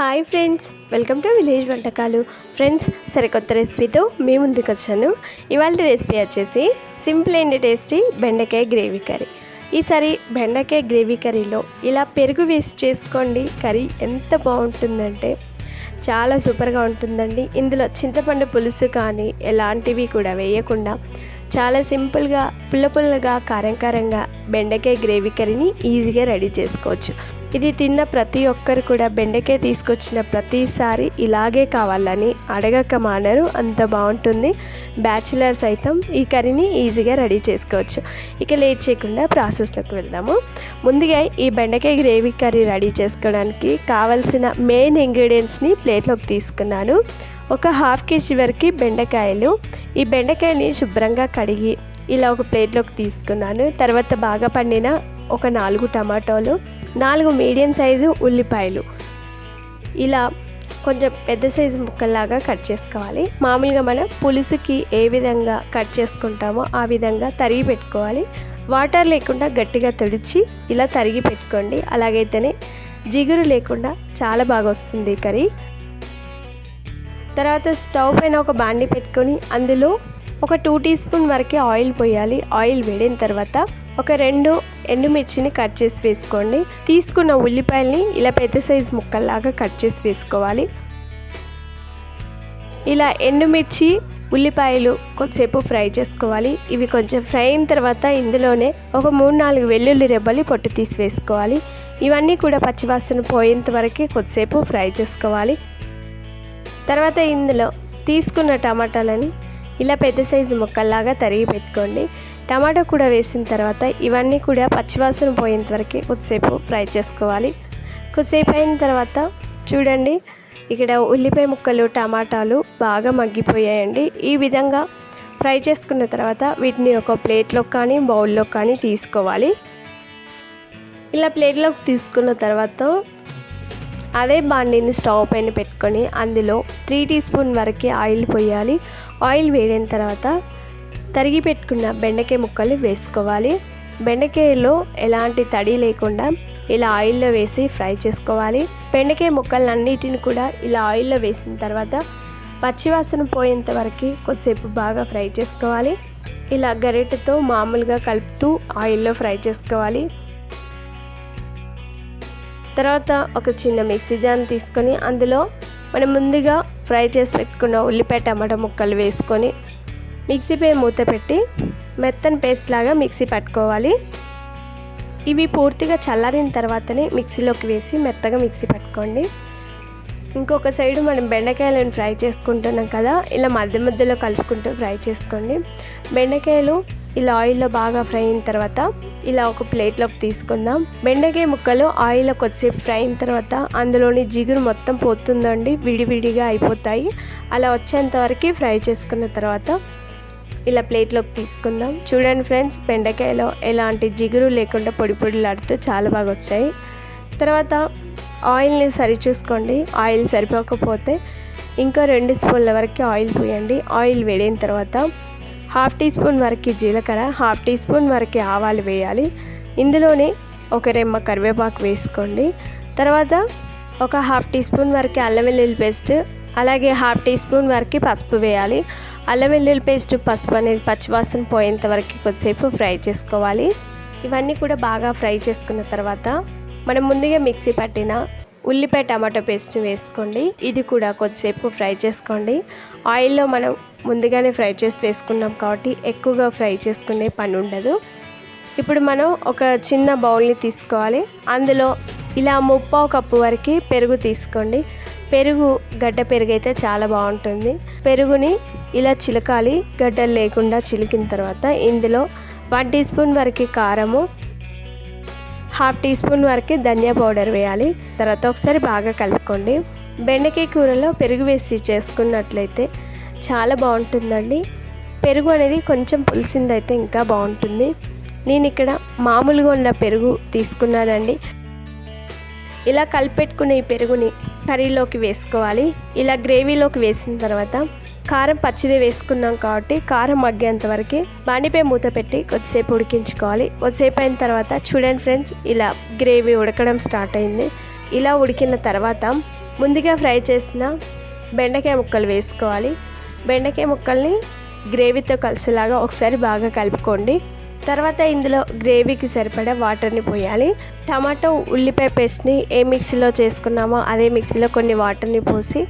Hi friends welcome to village వంటకాలు. Friends సరికొత్త రెసిపీతో మీ ముందుకు వచ్చాను. ఇవాళ రెసిపీ వచ్చేసి సింపుల్ అండ్ టేస్టీ బెండకాయ గ్రేవీ కర్రీ. ఈసారి బెండకాయ గ్రేవీ కర్రీలో ఇలా పెరుగు వేస్ట్ చేసుకోండి. కర్రీ ఎంత బాగుంటుందంటే చాలా సూపర్గా ఉంటుందండి. ఇందులో చింతపండు పులుసు కానీ ఎలాంటివి కూడా వేయకుండా చాలా సింపుల్గా పుల్ల పుల్లగా కారం కారంగా బెండకాయ గ్రేవీ కర్రీని ఈజీగా రెడీ చేసుకోవచ్చు. ఇది తిన్న ప్రతి ఒక్కరు కూడా బెండకాయ తీసుకొచ్చిన ప్రతిసారి ఇలాగే కావాలని అడగక మానరు అంత బాగుంటుంది. బ్యాచిలర్స్ అయితే ఈ కర్రీని ఈజీగా రెడీ చేసుకోవచ్చు. ఇక లేట్ చేయకుండా ప్రాసెస్లోకి వెళ్దాము. ముందుగా ఈ బెండకాయ గ్రేవీ కర్రీ రెడీ చేసుకోవడానికి కావలసిన మెయిన్ ఇంగ్రీడియంట్స్ని ప్లేట్లోకి తీసుకున్నాను. ఒక హాఫ్ కేజీ వరకు బెండకాయలు. ఈ బెండకాయని శుభ్రంగా కడిగి ఇలా ఒక ప్లేట్లోకి తీసుకున్నాను. తర్వాత బాగా పండిన ఒక నాలుగు టమాటోలు. నాలుగు మీడియం సైజు ఉల్లిపాయలు. ఇలా కొంచెం పెద్ద సైజు ముక్కల్లాగా కట్ చేసుకోవాలి. మామూలుగా మనం పులుసుకి ఏ విధంగా కట్ చేసుకుంటామో ఆ విధంగా తరిగి పెట్టుకోవాలి. వాటర్ లేకుండా గట్టిగా తుడిచి ఇలా తరిగి పెట్టుకోండి. అలాగైతేనే జిగురు లేకుండా చాలా బాగా వస్తుంది కర్రీ. తర్వాత స్టవ్ పైన ఒక బాండి పెట్టుకొని అందులో ఒక టూ టీ స్పూన్ వరకే ఆయిల్ పోయాలి. ఆయిల్ వేడిన తర్వాత ఒక రెండు ఎండుమిర్చిని కట్ చేసి వేసుకోండి. తీసుకున్న ఉల్లిపాయల్ని ఇలా పెద్ద సైజు ముక్కల్లాగా కట్ చేసి వేసుకోవాలి. ఇలా ఎండుమిర్చి ఉల్లిపాయలు కొద్దిసేపు ఫ్రై చేసుకోవాలి. ఇవి కొంచెం ఫ్రై అయిన తర్వాత ఇందులోనే ఒక మూడు నాలుగు వెల్లుల్లి రెబ్బలు పొట్టు తీసి వేసుకోవాలి. ఇవన్నీ కూడా పచ్చివాసన పోయేంత వరకు కొద్దిసేపు ఫ్రై చేసుకోవాలి. తర్వాత ఇందులో తీసుకున్న టమాటాలని ఇలా పెద్ద సైజు ముక్కల్లాగా తరిగి పెట్టుకోండి. టమాటా కూడా వేసిన తర్వాత ఇవన్నీ కూడా పచ్చివాసన పోయేంత వరకు కొద్దిసేపు ఫ్రై చేసుకోవాలి. కొద్దిసేపు అయిన తర్వాత చూడండి ఇక్కడ ఉల్లిపాయ ముక్కలు టమాటాలు బాగా మగ్గిపోయాయండి. ఈ విధంగా ఫ్రై చేసుకున్న తర్వాత వీటిని ఒక ప్లేట్లో కానీ బౌల్లో కానీ తీసుకోవాలి. ఇలా ప్లేట్లోకి తీసుకున్న తర్వాత అదే బాండీని స్టవ్ పైన పెట్టుకొని అందులో త్రీ టీ స్పూన్ వరకు ఆయిల్ పోయాలి. ఆయిల్ వేడిన తర్వాత తరిగి పెట్టుకున్న బెండకాయ ముక్కలు వేసుకోవాలి. బెండకాయలో ఎలాంటి తడి లేకుండా ఇలా ఆయిల్లో వేసి ఫ్రై చేసుకోవాలి. బెండకాయ ముక్కలన్నిటిని కూడా ఇలా ఆయిల్లో వేసిన తర్వాత పచ్చివాసన పోయేంత వరకు కొద్దిసేపు బాగా ఫ్రై చేసుకోవాలి. ఇలా గరిటెతో మామూలుగా కలుపుతూ ఆయిల్లో ఫ్రై చేసుకోవాలి. తర్వాత ఒక చిన్న మిక్సీ జాన్ తీసుకొని అందులో మనం ముందుగా ఫ్రై చేసి పెట్టుకున్న ఉల్లిపాయ టమాటా ముక్కలు వేసుకొని మిక్సీపై మూత పెట్టి మెత్తని పేస్ట్ లాగా మిక్సీ పట్టుకోవాలి. ఇవి పూర్తిగా చల్లారిన తర్వాతనే మిక్సీలోకి వేసి మెత్తగా మిక్సీ పట్టుకోండి. ఇంకొక సైడు మనం బెండకాయలను ఫ్రై చేసుకుంటున్నాం కదా ఇలా మధ్య మధ్యలో కలుపుకుంటూ ఫ్రై చేసుకోండి. బెండకాయలు ఇలా ఆయిల్లో బాగా ఫ్రై అయిన తర్వాత ఇలా ఒక ప్లేట్లోకి తీసుకుందాం. బెండకాయ ముక్కలు ఆయిల్లో కొద్దిసేపు ఫ్రై అయిన తర్వాత అందులోని జిగురు మొత్తం పోతుందండి విడివిడిగా అయిపోతాయి. అలా వచ్చేంత వరకు ఫ్రై చేసుకున్న తర్వాత ఇలా ప్లేట్లోకి తీసుకుందాం. చూడండి ఫ్రెండ్స్ బెండకాయలో ఎలాంటి జిగురు లేకుండా పొడి పొడిలాడుతూ చాలా బాగా వచ్చాయి. తర్వాత ఆయిల్ని సరి చూసుకోండి ఆయిల్ సరిపోకపోతే ఇంకా రెండు స్పూన్ల వరకు ఆయిల్ పోయండి. ఆయిల్ వేడిన తర్వాత హాఫ్ టీ స్పూన్ వరకు జీలకర్ర హాఫ్ టీ స్పూన్ వరకు ఆవాలు వేయాలి. ఇందులోనే ఒక రెమ్మ కరివేపాకు వేసుకోండి. తర్వాత ఒక హాఫ్ టీ స్పూన్ వరకు అల్లం వెల్లుల్లి పేస్ట్ అలాగే హాఫ్ టీ స్పూన్ వరకు పసుపు వేయాలి. అల్లం వెల్లుల్లి పేస్ట్ పసుపు అనేది పచ్చివాసన పోయేంత వరకు కొద్దిసేపు ఫ్రై చేసుకోవాలి. ఇవన్నీ కూడా బాగా ఫ్రై చేసుకున్న తర్వాత మనం ముందుగా మిక్సీ పట్టిన ఉల్లిపాయ టమాటో పేస్ట్ని వేసుకోండి. ఇది కూడా కొద్దిసేపు ఫ్రై చేసుకోండి. ఆయిల్లో మనం ముందుగానే ఫ్రై చేసి వేసుకున్నాం కాబట్టి ఎక్కువగా ఫ్రై చేసుకునే పని ఉండదు. ఇప్పుడు మనం ఒక చిన్న బౌల్ని తీసుకోవాలి. అందులో ఇలా ముప్పావు కప్పు వరకు పెరుగు తీసుకోండి. పెరుగు గడ్డ పెరుగు అయితే చాలా బాగుంటుంది. పెరుగుని ఇలా చిలకాలి గడ్డలు లేకుండా చిలికిన తర్వాత ఇందులో వన్ టీ స్పూన్ వరకు కారము హాఫ్ టీ స్పూన్ వరకు ధనియా పౌడర్ వేయాలి. తర్వాత ఒకసారి బాగా కలుపుకోండి. బెండకాయ కూరలో పెరుగు వేసి చేసుకున్నట్లయితే చాలా బాగుంటుందండి. పెరుగు అనేది కొంచెం పులిసిందైతే ఇంకా బాగుంటుంది. నేను ఇక్కడ మామూలుగా ఉన్న పెరుగు తీసుకున్నానండి. ఇలా కలిపెట్టుకునే ఈ పెరుగుని కర్రీలోకి వేసుకోవాలి. ఇలా గ్రేవీలోకి వేసిన తర్వాత కారం పచ్చిది వేసుకున్నాం కాబట్టి కారం మగ్గేంత వరకు బాండిపై మూత పెట్టి కొద్దిసేపు ఉడికించుకోవాలి. కొద్దిసేపు అయిన తర్వాత చూడండి ఫ్రెండ్స్ ఇలా గ్రేవీ ఉడకడం స్టార్ట్ అయింది. ఇలా ఉడికిన తర్వాత ముందుగా ఫ్రై చేసిన బెండకాయ ముక్కలు వేసుకోవాలి. బెండకాయ ముక్కల్ని గ్రేవీతో కలిసేలాగా ఒకసారి బాగా కలుపుకోండి. తర్వాత ఇందులో గ్రేవీకి సరిపడా వాటర్ని పోయాలి. టమాటో ఉల్లిపాయ పేస్ట్ని ఏ మిక్సీలో చేసుకున్నామో అదే మిక్సీలో కొన్ని వాటర్ని పోసి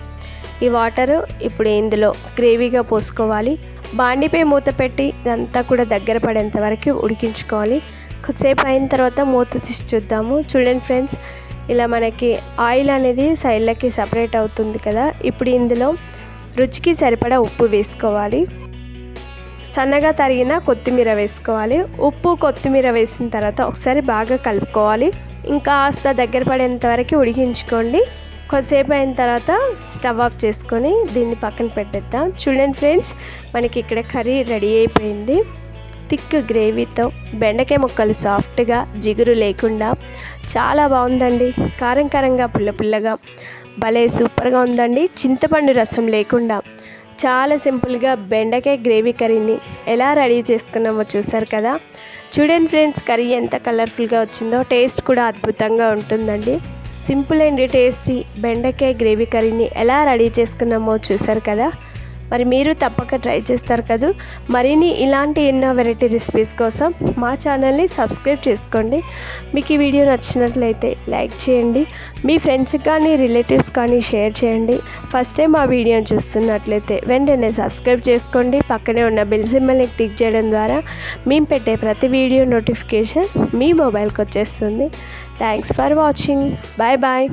ఈ వాటరు ఇప్పుడు ఇందులో గ్రేవీగా పోసుకోవాలి. బాండిపై మూత పెట్టి ఇదంతా కూడా దగ్గర పడేంత వరకు ఉడికించుకోవాలి. కొద్దిసేపు అయిన తర్వాత మూత తీసి చూద్దాము. చూడండి ఫ్రెండ్స్ ఇలా మనకి ఆయిల్ అనేది సైడ్లకి సపరేట్ అవుతుంది కదా. ఇప్పుడు ఇందులో రుచికి సరిపడా ఉప్పు వేసుకోవాలి. సన్నగా తరిగిన కొత్తిమీర వేసుకోవాలి. ఉప్పు కొత్తిమీర వేసిన తర్వాత ఒకసారి బాగా కలుపుకోవాలి. ఇంకా కాస్త దగ్గర పడేంత వరకు ఉడికించుకోండి. కొద్దిసేపు అయిన తర్వాత స్టవ్ ఆఫ్ చేసుకొని దీన్ని పక్కన పెట్టేద్దాం. చూడండి ఫ్రెండ్స్ మనకి ఇక్కడ కర్రీ రెడీ అయిపోయింది. థిక్ గ్రేవీతో బెండకాయ ముక్కలు సాఫ్ట్గా జిగురు లేకుండా చాలా బాగుందండి. కారం కారంగా పుల్ల పుల్లగా భలే సూపర్గా ఉందండి. చింతపండు రసం లేకుండా చాలా సింపుల్గా బెండకాయ గ్రేవీ కర్రీని ఎలా రెడీ చేసుకున్నామో చూసారు కదా? చూడండి ఫ్రెండ్స్ కర్రీ ఎంత కలర్ఫుల్గా వచ్చిందో టేస్ట్ కూడా అద్భుతంగా ఉంటుందండి. సింపుల్ అండ్ టేస్టీ బెండకాయ గ్రేవీ కర్రీని ఎలా రెడీ చేసుకున్నామో చూసారు కదా? మరి మీరు తప్పక ట్రై చేస్తారు కదా. మరిన్ని ఇలాంటి ఎన్నో వెరైటీ రెసిపీస్ కోసం మా ఛానల్ని సబ్స్క్రైబ్ చేసుకోండి. మీకు ఈ వీడియో నచ్చినట్లయితే లైక్ చేయండి. మీ ఫ్రెండ్స్కి కానీ రిలేటివ్స్ కానీ షేర్ చేయండి. ఫస్ట్ టైం మా వీడియోని చూస్తున్నట్లయితే వెంటనే సబ్స్క్రైబ్ చేసుకోండి. పక్కనే ఉన్న బెల్ సింబల్ని క్లిక్ చేయడం ద్వారా మేము పెట్టే ప్రతి వీడియో నోటిఫికేషన్ మీ మొబైల్కి వచ్చేస్తుంది. Thanks for watching. Bye bye.